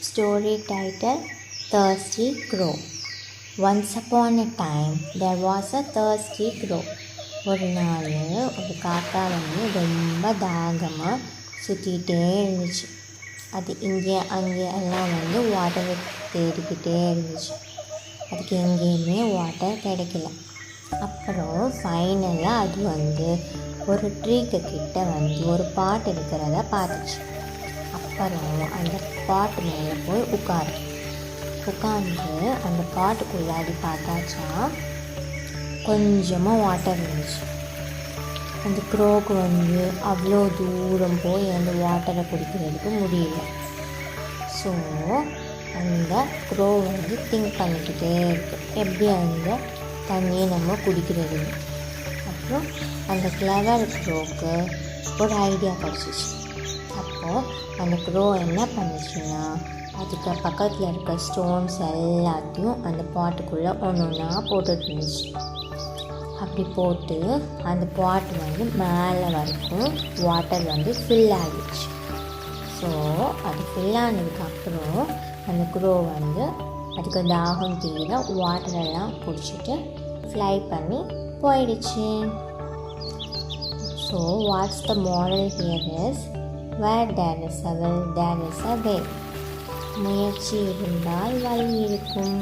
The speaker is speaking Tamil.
Story title Thirsty Crow. Once upon a time, there was a thirsty crow. ஒரு நாள் ஒரு காக்கா வந்து ரொம்ப தாகமாக சுற்றிக்கிட்டே இருந்துச்சு அது இங்கே அங்கே எல்லாம் வந்து வாட்டர் தேடிக்கிட்டே இருந்துச்சு அதுக்கு எங்கேயுமே வாட்டர் கிடைக்கல அப்புறம் ஃபைனலாக அது வந்து ஒரு ட்ரீக்கு கிட்ட வந்து ஒரு பாட்டு இருக்கிறத பார்த்துச்சு அப்புறம் அந்த பாட்டு மேலே போய் உட்காரு. உட்காந்து அந்த பாட்டுக்குள்ளாடி பார்த்தாச்சா கொஞ்சமாக வாட்டர் இருந்துச்சு. அந்த க்ரோக்கு வந்து அவ்வளோ தூரம் போய் அந்த வாட்டரை குடிக்கிறதுக்கு முடியல. ஸோ அந்த க்ரோ வந்து திங்க் பண்ணிக்கிட்டே இருக்கு. எப்படி அந்த தண்ணியை நம்ம குடிக்கிறது? அப்புறம் அந்த கிளவர் க்ரோக்கு ஒரு ஐடியா கிடச்சிச்சு. அப்போது அந்த க்ரோ என்ன பண்ணுச்சுன்னா அதுக்கு பக்கத்தில் இருக்க ஸ்டோன்ஸ் எல்லாத்தையும் அந்த பாட்டுக்குள்ளே ஒன்று ஒன்றா போட்டுட்டு இருந்துச்சு. அப்படி போட்டு அந்த பாட் வந்து மேலே வரைக்கும் வாட்டர் வந்து ஃபில் ஆகிடுச்சு. ஸோ அது ஃபில் ஆனதுக்கப்புறம் அந்த க்ரோ வந்து அதுக்கு தாகம் தீர வாட்டர் எல்லாம் குடிச்சிட்டு ஃப்ளை பண்ணி போயிடுச்சு. So what's the model here is where there is a will there is a way முயற்சி இருந்தால் வழி இருக்கும்.